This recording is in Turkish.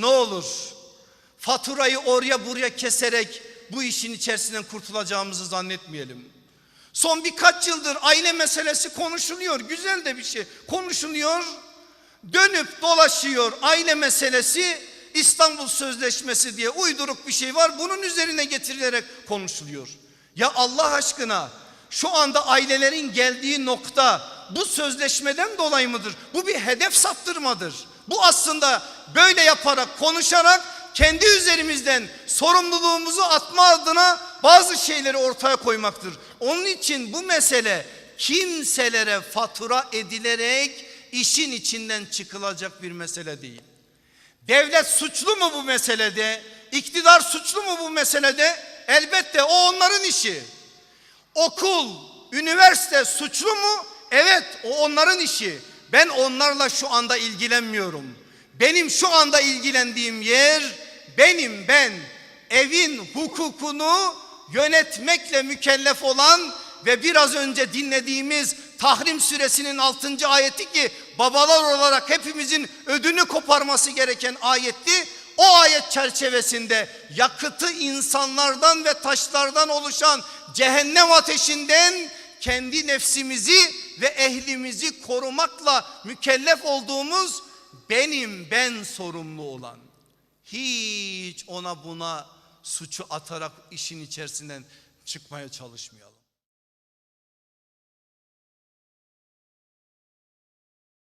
ne olur faturayı oraya buraya keserek bu işin içerisinden kurtulacağımızı zannetmeyelim. Son birkaç yıldır aile meselesi konuşuluyor. Güzel de bir şey. Konuşuluyor. Dönüp dolaşıyor aile meselesi İstanbul Sözleşmesi diye uyduruk bir şey var. Bunun üzerine getirilerek konuşuluyor. Ya Allah aşkına şu anda ailelerin geldiği nokta bu sözleşmeden dolayı mıdır? Bu bir hedef saptırmadır. Bu aslında böyle yaparak konuşarak kendi üzerimizden sorumluluğumuzu atma adına bazı şeyleri ortaya koymaktır. Onun için bu mesele kimselere fatura edilerek işin içinden çıkılacak bir mesele değil. Devlet suçlu mu bu meselede? İktidar suçlu mu bu meselede? Elbette o onların işi. Okul, üniversite suçlu mu? Evet o onların işi. Ben onlarla şu anda ilgilenmiyorum. Benim şu anda ilgilendiğim yer benim ben evin hukukunu yönetmekle mükellef olan ve biraz önce dinlediğimiz Tahrim suresinin 6. ayeti ki babalar olarak hepimizin ödünü koparması gereken ayetti. O ayet çerçevesinde yakıtı insanlardan ve taşlardan oluşan cehennem ateşinden kendi nefsimizi ve ehlimizi korumakla mükellef olduğumuz benim ben sorumlu olan. Hiç ona buna suçu atarak işin içerisinden çıkmaya çalışmayalım.